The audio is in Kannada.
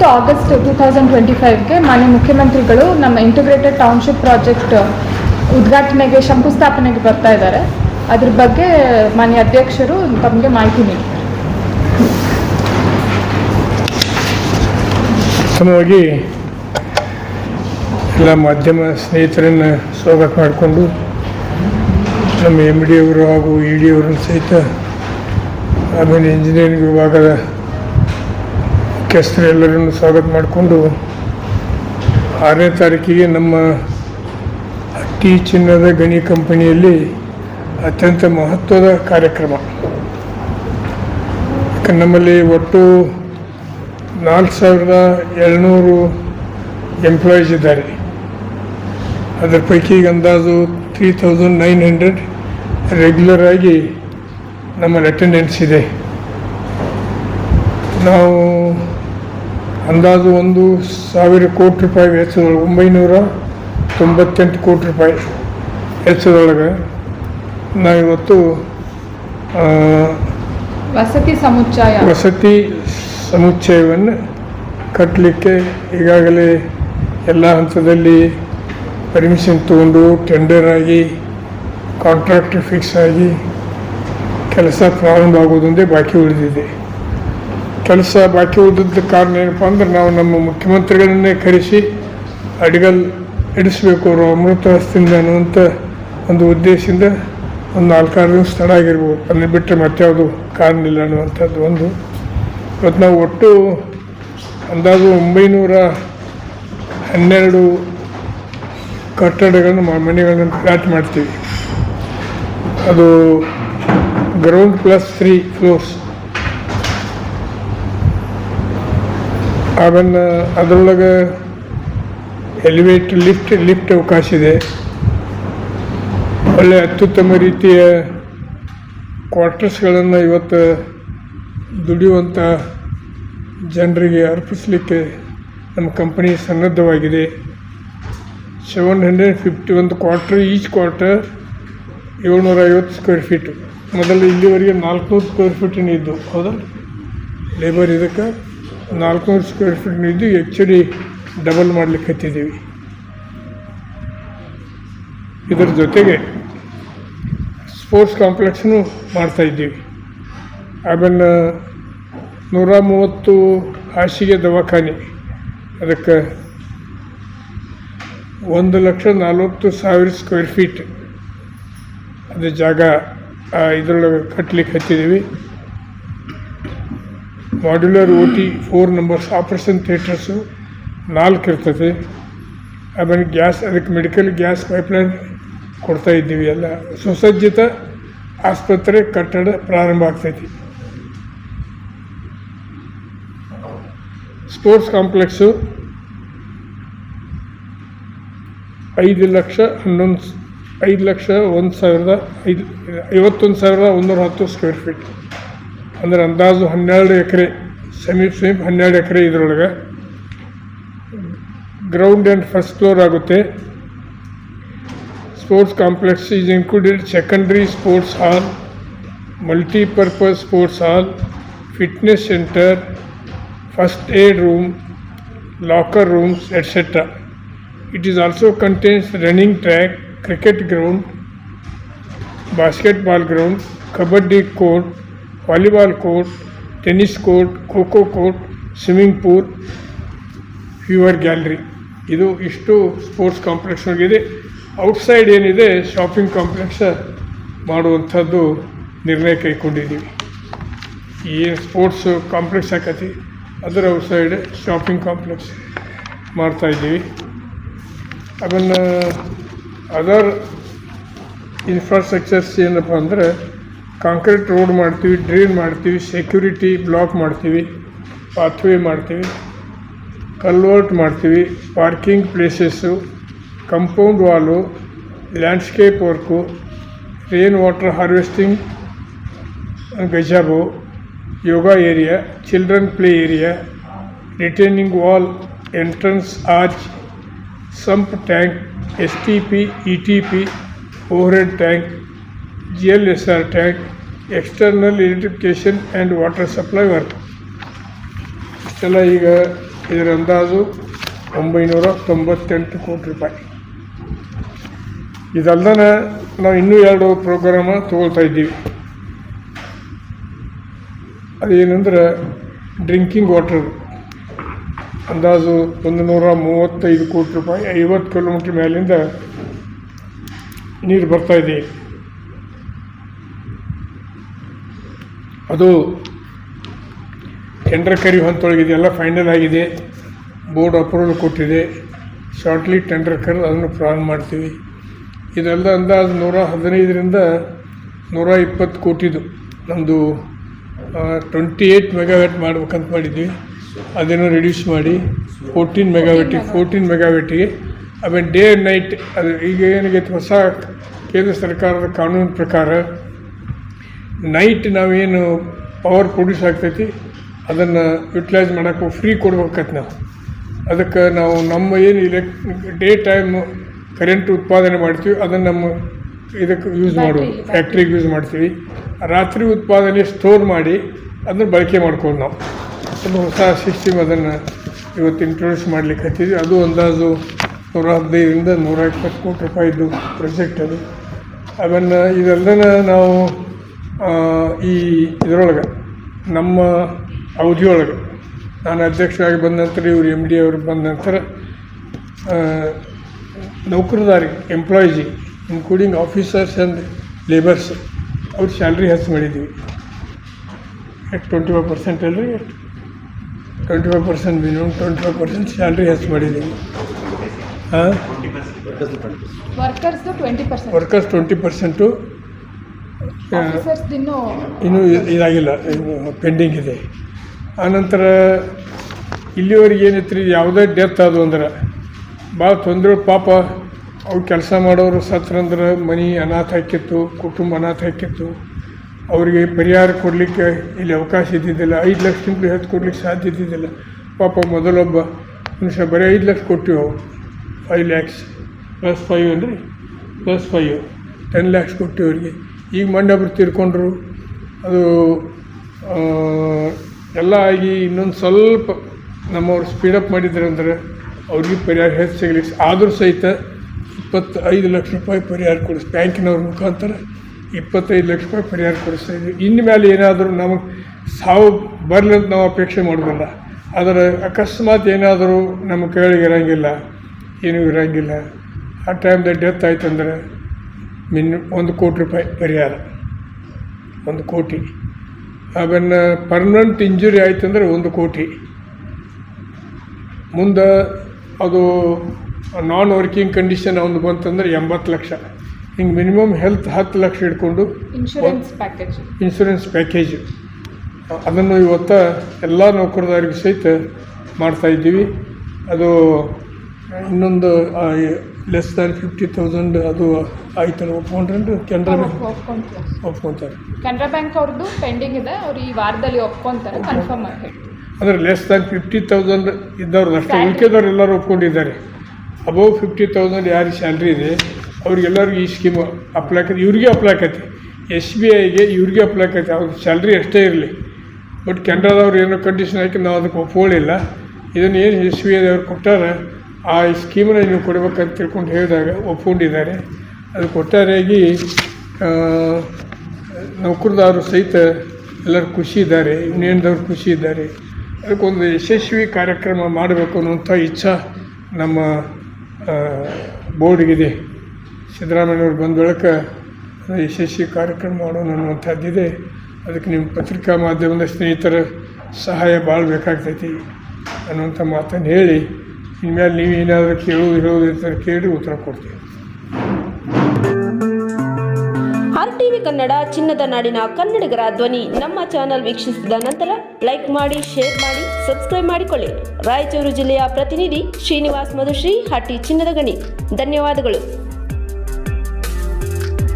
Sixth August two thousand twenty ಫೈವ್ಗೆ ಮಾನ್ಯ ಮುಖ್ಯಮಂತ್ರಿಗಳು ನಮ್ಮ ಇಂಟಿಗ್ರೇಟೆಡ್ ಟೌನ್ಶಿಪ್ ಪ್ರಾಜೆಕ್ಟ್ ಉದ್ಘಾಟನೆಗೆ, ಶಂಕುಸ್ಥಾಪನೆಗೆ ಬರ್ತಾ ಇದ್ದಾರೆ. ಅದ್ರ ಬಗ್ಗೆ ಮಾನ್ಯ ಅಧ್ಯಕ್ಷರು ತಮಗೆ ಮಾಹಿತಿ ನೀಡಿದ್ದಾರೆ ಉತ್ತಮವಾಗಿ ಎಲ್ಲ ಮಾಧ್ಯಮ ಸ್ನೇಹಿತರನ್ನು ಸ್ವಾಗತ ಮಾಡಿಕೊಂಡು ನಮ್ಮ ಎಂ ಡಿ ಅವರು ಹಾಗೂ ಇ ಡಿ ಅವರನ್ನು ಸಹಿತ ಆಮೇಲೆ ಇಂಜಿನಿಯರಿಂಗ್ ವಿಭಾಗದ ಮುಖ್ಯಸ್ಥರು ಎಲ್ಲರನ್ನು ಸ್ವಾಗತ ಮಾಡಿಕೊಂಡು ಆರನೇ ತಾರೀಕಿಗೆ ನಮ್ಮ ಹಟ್ಟಿ ಚಿನ್ನದ ಗಣಿ ಕಂಪನಿಯಲ್ಲಿ ಅತ್ಯಂತ ಮಹತ್ವದ ಕಾರ್ಯಕ್ರಮ. ನಮ್ಮಲ್ಲಿ ಒಟ್ಟು ನಾಲ್ಕು ಸಾವಿರದ ಏಳ್ನೂರು ಎಂಪ್ಲಾಯೀಸ್ ಇದ್ದಾರೆ. ಅದರ ಪೈಕಿ ಅಂದಾಜು three thousand nine hundred regular ಆಗಿ ನಮ್ಮಲ್ಲಿ ಅಟೆಂಡೆನ್ಸ್ ಇದೆ. ನಾವು ಅಂದಾಜು ಒಂದು ಸಾವಿರ ಕೋಟಿ ರೂಪಾಯಿ ವೆಚ್ಚದೊಳಗೆ ಒಂಬೈನೂರ ತೊಂಬತ್ತೆಂಟು ಕೋಟಿ ರೂಪಾಯಿ ವೆಚ್ಚದೊಳಗೆ ನಾವಿವತ್ತು ವಸತಿ ಸಮುಚ್ಚಯ. ವಸತಿ ಸಮುಚ್ಚಯವನ್ನು ಕಟ್ಟಲಿಕ್ಕೆ ಈಗಾಗಲೇ ಎಲ್ಲ ಹಂತದಲ್ಲಿ ಪರ್ಮಿಷನ್ ತಗೊಂಡು ಟೆಂಡರ್ ಆಗಿ ಕಾಂಟ್ರಾಕ್ಟ್ ಫಿಕ್ಸ್ ಆಗಿ ಕೆಲಸ ಪ್ರಾರಂಭ ಆಗೋದೊಂದೇ ಬಾಕಿ ಉಳಿದಿದೆ. ಕೆಲಸ ಬಾಕಿ ಉಳಿದಿದ್ದ ಕಾರಣ ಏನಪ್ಪ ಅಂದ್ರೆ ನಾವು ನಮ್ಮ ಮುಖ್ಯಮಂತ್ರಿಗಳನ್ನೇ ಕರೆಸಿ ಅಡಿಗಲ್ ಇಡಿಸ್ಬೇಕು ಅವರು ಅಮೃತ ಹಸ್ತಿಂದ ಅನ್ನುವಂಥ ಒಂದು ಉದ್ದೇಶದಿಂದ ಒಂದು ನಾಲ್ಕಾರು ದಿನ ಸ್ಥಳ ಆಗಿರ್ಬೋದು. ಅಲ್ಲಿ ಬಿಟ್ಟರೆ ಮತ್ತಾವುದು ಕಾರಣ ಇಲ್ಲ ಅನ್ನುವಂಥದ್ದು ಒಂದು. ಇವತ್ತು ನಾವು ಒಟ್ಟು ಅಂದಾಜು ಒಂಬೈನೂರ ಹನ್ನೆರಡು ಕಟ್ಟಡಗಳನ್ನು ಮನೆಗಳನ್ನು ಫ್ಲಾಟ್ ಮಾಡ್ತೀವಿ. ಅದು ಗ್ರೌಂಡ್ ಪ್ಲಸ್ ತ್ರೀ ಫ್ಲೋರ್ಸ್ ಆಮೇಲೆ ಅದರೊಳಗೆ ಎಲಿವೇಟ್ ಲಿಫ್ಟ್ ಲಿಫ್ಟ್ ಅವಕಾಶ ಇದೆ. ಒಳ್ಳೆ ಅತ್ಯುತ್ತಮ ರೀತಿಯ ಕ್ವಾರ್ಟರ್ಸ್ಗಳನ್ನು ಇವತ್ತು ದುಡಿಯುವಂಥ ಜನರಿಗೆ ಅರ್ಪಿಸಲಿಕ್ಕೆ ನಮ್ಮ ಕಂಪನಿ ಸನ್ನದ್ಧವಾಗಿದೆ. ಸೆವೆನ್ ಹಂಡ್ರೆಡ್ ಫಿಫ್ಟಿ ಒಂದು ಕ್ವಾರ್ಟರ್ ಈಚ್ ಕ್ವಾರ್ಟರ್ ಏಳ್ನೂರ ಐವತ್ತು ಸ್ಕ್ವೇರ್ ಫೀಟು ಮೊದಲು ಇಲ್ಲಿವರೆಗೆ ನಾಲ್ಕುನೂರು ಸ್ಕ್ವೇರ್ ಫೀಟಿನ ಇದ್ದು ಹೌದಾ ಲೇಬರ್ ಇದಕ್ಕೆ? ನಾಲ್ಕುನೂರು ಸ್ಕ್ವೇರ್ ಫೀಟ್ನ ಇದ್ದು ಎಚ್ ಡಿ ಡಬಲ್ ಮಾಡ್ಲಿಕ್ಕೆ ಹತ್ತಿದ್ದೀವಿ ಇದರ ಜೊತೆಗೆ ಸ್ಪೋರ್ಟ್ಸ್ ಕಾಂಪ್ಲೆಕ್ಸ್ನು ಮಾಡ್ತಾ ಇದ್ದೀವಿ ಆಮೇಲೆ ನೂರ ಮೂವತ್ತು ಹಾಸಿಗೆ ದವಾಖಾನೆ. ಅದಕ್ಕೆ ಒಂದು ಲಕ್ಷ ನಲ್ವತ್ತು ಸಾವಿರ ಸ್ಕ್ವೇರ್ ಫೀಟ್ ಅದು ಜಾಗ ಆ, ಕಟ್ಟಲಿಕ್ಕೆ ಹತ್ತಿದ್ದೀವಿ modular O T four numbers operation theatres ನಾಲ್ಕು ಇರ್ತದೆ. ಆಮೇಲೆ ಗ್ಯಾಸ್ ಅದಕ್ಕೆ ಮೆಡಿಕಲ್ ಗ್ಯಾಸ್ ಪೈಪ್ಲೈನ್ ಕೊಡ್ತಾ ಇದ್ದೀವಿ ಎಲ್ಲ. ಸುಸಜ್ಜಿತ ಆಸ್ಪತ್ರೆ ಕಟ್ಟಡ ಪ್ರಾರಂಭ ಆಗ್ತೈತಿ. ಸ್ಪೋರ್ಟ್ಸ್ ಕಾಂಪ್ಲೆಕ್ಸು ಐದು ಲಕ್ಷ ಹನ್ನೊಂದು, ಐದು ಲಕ್ಷ ಒಂದು ಸಾವಿರದ ಐದು, ಐವತ್ತೊಂದು ಸಾವಿರದ ಒಂದೂರ ಹತ್ತು ಸ್ಕ್ವೇರ್ ಫೀಟ್ ಅಂದರೆ ಅಂದಾಜು ಹನ್ನೆರಡು ಎಕರೆ ಸಮೀಪ ಸಮೀಪ ಹನ್ನೆರಡು ಎಕರೆ ಇದರೊಳಗೆ ಗ್ರೌಂಡ್ ಆ್ಯಂಡ್ ಫಸ್ಟ್ ಫ್ಲೋರ್ ಆಗುತ್ತೆ sports complex is included secondary sports hall multipurpose sports hall fitness centre first aid room locker rooms, etc. It is also contains running track, cricket ground, basketball ground, kabaddi court, volleyball court, tennis court, kho court, swimming pool, fewer gallery. ಇದು ಇಷ್ಟು ಸ್ಪೋರ್ಟ್ಸ್ ಕಾಂಪ್ಲೆಕ್ಸ್ ಆಗಿದೆ ಔಟ್ಸೈಡ್ ಏನಿದೆ, ಶಾಪಿಂಗ್ ಕಾಂಪ್ಲೆಕ್ಸ್ ಮಾಡುವಂಥದ್ದು ನಿರ್ಣಯ ಕೈಗೊಂಡಿದ್ದೀವಿ. ಈ ಸ್ಪೋರ್ಟ್ಸ್ ಕಾಂಪ್ಲೆಕ್ಸ್ ಹಾಕತಿ ಅದರ ಔಟ್ಸೈಡ್ ಶಾಪಿಂಗ್ ಕಾಂಪ್ಲೆಕ್ಸ್ ಮಾಡ್ತಾಯಿದ್ದೀವಿ ಅದನ್ನು, ಅದರ್ ಇನ್ಫ್ರಾಸ್ಟ್ರಕ್ಚರ್ಸ್ ಏನಪ್ಪ ಅಂದರೆ ಕಾಂಕ್ರೀಟ್ ರೋಡ್ ಮಾಡ್ತೀವಿ ಡ್ರೈನ್ ಮಾಡ್ತೀವಿ ಸೆಕ್ಯೂರಿಟಿ ಬ್ಲಾಕ್ ಮಾಡ್ತೀವಿ ಪಾತ್ವೇ ಮಾಡ್ತೀವಿ ಕಲ್ವರ್ಟ್ ಮಾಡ್ತೀವಿ parking places compound wall landscape work rain water harvesting gazebo yoga area children play area retaining wall entrance arch sump tank S T P E T P overhead tank R tank external electrification and water supply work ಇಷ್ಟೆಲ್ಲ ಈಗ ಇದರ ಅಂದಾಜು ಒಂಬೈನೂರ ತೊಂಬತ್ತೆಂಟು ಕೋಟಿ ರೂಪಾಯಿ. ಇದಲ್ದನ ನಾವು ಇನ್ನೂ ಎರಡು ಪ್ರೋಗ್ರಾಮ ತೊಗೊಳ್ತಾ ಇದ್ದೀವಿ. ಅದೇನೆಂದ್ರೆ ಡ್ರಿಂಕಿಂಗ್ ವಾಟರ್ ಅಂದಾಜು ಒಂದು ನೂರ ಮೂವತ್ತೈದು ಕೋಟಿ ರೂಪಾಯಿ, ಐವತ್ತು ಕಿಲೋಮೀಟ್ರ್ ಮೇಲಿಂದ ನೀರು ಬರ್ತಾ ಇದೆ ಅದು ಟೆಂಡರ್ ಕರಿ ಹಂತೊಳಗಿದೆ ಎಲ್ಲ ಫೈನಲ್ ಆಗಿದೆ. ಬೋರ್ಡ್ ಅಪ್ರೂವಲ್ ಕೊಟ್ಟಿದೆ. ಶಾರ್ಟ್ಲಿ ಟೆಂಡರ್ ಕರೆದು ಅದನ್ನು ಪ್ರಾರಂಭ ಮಾಡ್ತೀವಿ. ಇದೆಲ್ಲ ಅಂದಾಜು ನೂರ ಹದಿನೈದರಿಂದ ನೂರ ಇಪ್ಪತ್ತು ಕೋಟಿದು. ನಮ್ಮದು ಟ್ವೆಂಟಿ ಏಯ್ಟ್ ಮೆಗಾವ್ಯಾಟ್ ಮಾಡ್ಬೇಕಂತ ಮಾಡಿದ್ವಿ. ಅದನ್ನು ರಿಡ್ಯೂಸ್ ಮಾಡಿ ಫೋರ್ಟೀನ್ ಮೆಗಾವ್ಯಾಟಿಗೆ ಫೋರ್ಟೀನ್ ಮೆಗಾವ್ಯಾಟಿಗೆ ಆಮೇಲೆ ಡೇ ನೈಟ್ ಅದು ಈಗ ಏನಾಗೈತೆ, ಹೊಸ ಕೇಂದ್ರ ಸರ್ಕಾರದ ಕಾನೂನು ಪ್ರಕಾರ ನೈಟ್ ನಾವೇನು ಪವರ್ ಪ್ರೊಡ್ಯೂಸ್ ಆಗ್ತೈತಿ ಅದನ್ನು ಯುಟಿಲೈಸ್ ಮಾಡೋಕ್ಕೆ ಫ್ರೀ ಕೊಡ್ಬೇಕತ್ ನಾವು. ಅದಕ್ಕೆ ನಾವು ನಮ್ಮ ಏನು ಇಲೆಕ್ ಡೇ ಟೈಮ್ ಕರೆಂಟ್ ಉತ್ಪಾದನೆ ಮಾಡ್ತೀವಿ ಅದನ್ನು ನಮ್ಮ ಇದಕ್ಕೆ ಯೂಸ್ ಮಾಡೋದು ಫ್ಯಾಕ್ಟ್ರಿಗೆ ಯೂಸ್ ಮಾಡ್ತೀವಿ. ರಾತ್ರಿ ಉತ್ಪಾದನೆ ಸ್ಟೋರ್ ಮಾಡಿ ಅದನ್ನು ಬಳಕೆ ಮಾಡ್ಕೊಂಡು ನಾವು. ಒಂದು ಹೊಸ ಸಿಸ್ಟಮ್ ಅದನ್ನು ಇವತ್ತು ಇಂಟ್ರೊಡ್ಯೂಸ್ ಮಾಡ್ಲಿಕ್ಕೆ ಹತ್ತಿದ್ವಿ ಅದು ಅಂದಾಜು ನೂರ ಹದಿನೈದರಿಂದ ನೂರ ಇಪ್ಪತ್ತು ಕೋಟಿ ರೂಪಾಯಿದು ಪ್ರಾಜೆಕ್ಟ್ ಅದು. ಅದನ್ನು ಇದೆಲ್ಲನ ನಾವು ಈ ಇದರೊಳಗೆ ನಮ್ಮ ಅವಧಿಯೊಳಗೆ ನಾನು ಅಧ್ಯಕ್ಷರಾಗಿ ಬಂದ ನಂತರ ಇವರು ಎಂ ಡಿ ಅವರು ಬಂದ ನಂತರ ನೌಕರದಾರಿ employees including officers and labours ಅವ್ರ ಸ್ಯಾಲ್ರಿ ಹೆಚ್ಚು ಮಾಡಿದ್ದೀವಿ. ಟ್ವೆಂಟಿ ಫೈವ್ ಪರ್ಸೆಂಟ್ ಅಲ್ರಿ twenty five percent minimum twenty five percent salary ಹೆಚ್ಚು ಮಾಡಿದ್ದೀವಿ ಹಾಂ ವರ್ಕರ್ಸ್ದು twenty percent workers twenty percent ಇನ್ನೂ ಇದಾಗಿಲ್ಲ ಪೆಂಡಿಂಗ್ ಇದೆ. ಆನಂತರ ಇಲ್ಲಿವರೆಗೆ ಏನೈತ್ರಿ, ಯಾವುದೇ ಡೆತ್ ಅದು ಅಂದ್ರೆ ಭಾಳ ತೊಂದರೆ, ಪಾಪ ಅವ್ರು ಕೆಲಸ ಮಾಡೋರು ಸತ್ರಂದ್ರೆ ಮನೆ ಅನಾಥ ಹಾಕಿತ್ತು, ಕುಟುಂಬ ಅನಾಥ ಹಾಕಿತ್ತು. ಅವರಿಗೆ ಪರಿಹಾರ ಕೊಡಲಿಕ್ಕೆ ಇಲ್ಲಿ ಅವಕಾಶ ಇದ್ದಿದ್ದಿಲ್ಲ, ಐದು ಲಕ್ಷ ತಿಂಗಳು ಹೆಚ್ಚು ಕೊಡ್ಲಿಕ್ಕೆ ಸಾಧ್ಯ ಇದ್ದಿದ್ದಿಲ್ಲ. ಪಾಪ ಮೊದಲೊಬ್ಬ ಮನುಷ್ಯ ಬರೀ ಐದು ಲಕ್ಷ ಕೊಟ್ಟಿವಿ? ಅವು ಫೈವ್ ಲ್ಯಾಕ್ಸ್ ಪ್ಲಸ್ ಫೈವ್ ಅಂದರೆ ಪ್ಲಸ್ ಫೈವ್ ಟೆನ್ ಲ್ಯಾಕ್ಸ್ ಕೊಟ್ಟಿವಿ ಅವರಿಗೆ. ಈಗ ಮಂಡ್ಯಬ್ರು ತೀರ್ಕೊಂಡ್ರು ಅದು ಎಲ್ಲ ಆಗಿ ಇನ್ನೊಂದು ಸ್ವಲ್ಪ ನಮ್ಮವ್ರು ಸ್ಪೀಡಪ್ ಮಾಡಿದ್ರು ಅಂದ್ರೆ ಅವ್ರಿಗೆ ಪರಿಹಾರ ಹೆಚ್ಚು ಸಿಗಲಿಕ್ಕೆ ಆದರೂ ಸಹಿತ ಇಪ್ಪತ್ತೈದು ಲಕ್ಷ ರೂಪಾಯಿ ಪರಿಹಾರ ಕೊಡಿಸ್, ಬ್ಯಾಂಕಿನವ್ರ ಮುಖಾಂತರ ಇಪ್ಪತ್ತೈದು ಲಕ್ಷ ರೂಪಾಯಿ ಪರಿಹಾರ ಕೊಡಿಸ್ತಾ ಇದ್ವಿ. ಇನ್ನು ಮೇಲೆ ಏನಾದರೂ ನಮಗೆ ಸಾವು ಬರಲಿ ಅಂತ ನಾವು ಅಪೇಕ್ಷೆ ಮಾಡೋದಿಲ್ಲ. ಆದರೆ ಅಕಸ್ಮಾತ್ ಏನಾದರೂ ನಮ್ಮ ಕೇಳಿಗೆ ಇರೋಂಗಿಲ್ಲ, ಏನೂ ಇರೋಂಗಿಲ್ಲ. ಆ ಟೈಮ್ದಾಗ ಡೆತ್ ಆಯ್ತಂದ್ರೆ ಮಿನ್ ಒಂದು ಕೋಟಿ ರೂಪಾಯಿ ಪರಿಹಾರ. ಒಂದು ಕೋಟಿ. ಆಮೇಲೆ ಪರ್ಮನೆಂಟ್ ಇಂಜುರಿ ಆಯ್ತಂದ್ರೆ ಒಂದು ಕೋಟಿ. ಮುಂದೆ ಅದು ನಾನ್ ವರ್ಕಿಂಗ್ ಕಂಡೀಷನ್ ಅವನು ಬಂತಂದ್ರೆ ಎಂಬತ್ತು ಲಕ್ಷ. ಹಿಂಗೆ ಮಿನಿಮಮ್ ಹೆಲ್ತ್ ಹತ್ತು ಲಕ್ಷ ಇಟ್ಕೊಂಡು ಇನ್ಶೂರೆನ್ಸ್ ಪ್ಯಾಕೇಜ್ ಇನ್ಶೂರೆನ್ಸ್ ಪ್ಯಾಕೇಜ್ ಅದನ್ನು ಇವತ್ತು ಎಲ್ಲ ನೌಕರದಾರಿಗೆ ಸಹಿತ ಮಾಡ್ತಾಯಿದ್ದೀವಿ ಅದು ಇನ್ನೊಂದು ಲೆಸ್ ದ್ಯಾನ್ ಫಿಫ್ಟಿ ತೌಸಂಡ್ ಅದು ಆಯ್ತು ಒಪ್ಕೊಂಡ್ರೆ ಕೆನರಾ ಬ್ಯಾಂಕ್ ಒಪ್ಕೊಂತಾರೆ. ಒಪ್ಕೊತಾರೆ. ಕೆನರಾ ಬ್ಯಾಂಕ್ ಅವ್ರದ್ದು ಪೆಂಡಿಂಗ್ ಇದೆ ಅವ್ರು ಈ ವಾರದಲ್ಲಿ ಒಪ್ಕೊಂತಾರೆ ಕನ್ಫರ್ಮ್ ಆಗಿ ಅಂದರೆ ಲೆಸ್ ದ್ಯಾನ್ ಫಿಫ್ಟಿ ತೌಸಂಡ್ ಇದ್ದವ್ರದ್ದು ಅಷ್ಟೇ. ಉಳಿಕೆದವ್ರು ಎಲ್ಲರೂ ಒಪ್ಕೊಂಡಿದ್ದಾರೆ. ಅಬೌವ್ ಫಿಫ್ಟಿ ತೌಸಂಡ್ ಯಾರು ಸ್ಯಾಲ್ರಿ ಇದೆ ಅವ್ರಿಗೆಲ್ಲರಿಗೂ ಈ ಸ್ಕೀಮ್ ಅಪ್ಲೈ ಆಕತಿ ಇವ್ರಿಗೆ ಅಪ್ಲೈ ಆಕತಿ. ಎಸ್ ಬಿ ಐಗೆ ಇವ್ರಿಗೆ ಅಪ್ಲೈ ಆಕತಿ. ಅವ್ರ ಸ್ಯಾಲ್ರಿ ಎಷ್ಟೇ ಇರಲಿ. ಬಟ್ ಕೆನರಾದವ್ರು ಏನೋ ಕಂಡೀಷನ್ ಹಾಕಿ ನಾವು ಅದಕ್ಕೆ ಒಪ್ಕೊಳ್ಳಿಲ್ಲ. ಇದನ್ನು ಏನು ಎಸ್ ಬಿ ಐದವ್ರು ಕೊಟ್ಟಾರ ಆ ಸ್ಕೀಮನ್ನ ನೀವು ಕೊಡಬೇಕಂತ ತಿಳ್ಕೊಂಡು ಹೇಳಿದಾಗ ಒಪ್ಕೊಂಡಿದ್ದಾರೆ. ಅದು ಒಟ್ಟಾರೆಯಾಗಿ ನೌಕರದಾರರು ಸಹಿತ ಎಲ್ಲರೂ ಖುಷಿ ಇದ್ದಾರೆ, ಇನ್ನೇನದವ್ರು ಖುಷಿ ಇದ್ದಾರೆ. ಅದಕ್ಕೊಂದು ಯಶಸ್ವಿ ಕಾರ್ಯಕ್ರಮ ಮಾಡಬೇಕು ಅನ್ನುವಂಥ ಇಚ್ಛಾ ನಮ್ಮ ಬೋರ್ಡಿಗಿದೆ. ಸಿದ್ದರಾಮಯ್ಯವ್ರು ಬಂದ ಬಳಿಕ ಯಶಸ್ವಿ ಕಾರ್ಯಕ್ರಮ ಮಾಡೋಣ ಅನ್ನುವಂಥದ್ದಿದೆ. ಅದಕ್ಕೆ ನಿಮ್ಮ ಪತ್ರಿಕಾ ಮಾಧ್ಯಮದ ಸ್ನೇಹಿತರ ಸಹಾಯ ಭಾಳ ಬೇಕಾಗ್ತೈತಿ ಅನ್ನುವಂಥ ಮಾತನ್ನು ಹೇಳಿ ಇನ್ಮೇಲೆ ನೀವು ಏನಾದರೂ ಕೇಳೋದು ಹೇಳೋದಿರ್ತಾರೆ ಕೇಳಿ ಉತ್ತರ ಕೊಡ್ತೀವಿ ಕನ್ನಡ ಚಿನ್ನದ ನಾಡಿನ ಕನ್ನಡಿಗರ ಧ್ವನಿ ನಮ್ಮ ಚಾನೆಲ್ ವೀಕ್ಷಿಸಿದ ನಂತರ ಲೈಕ್ ಮಾಡಿ, ಶೇರ್ ಮಾಡಿ, ಸಬ್ಸ್ಕ್ರೈಬ್ ಮಾಡಿಕೊಳ್ಳಿ. ರಾಯಚೂರು ಜಿಲ್ಲೆಯ ಪ್ರತಿನಿಧಿ ಶ್ರೀನಿವಾಸ್ ಮಧುಶ್ರೀ, ಹಟ್ಟಿ ಚಿನ್ನದ ಗಣಿ. ಧನ್ಯವಾದಗಳು.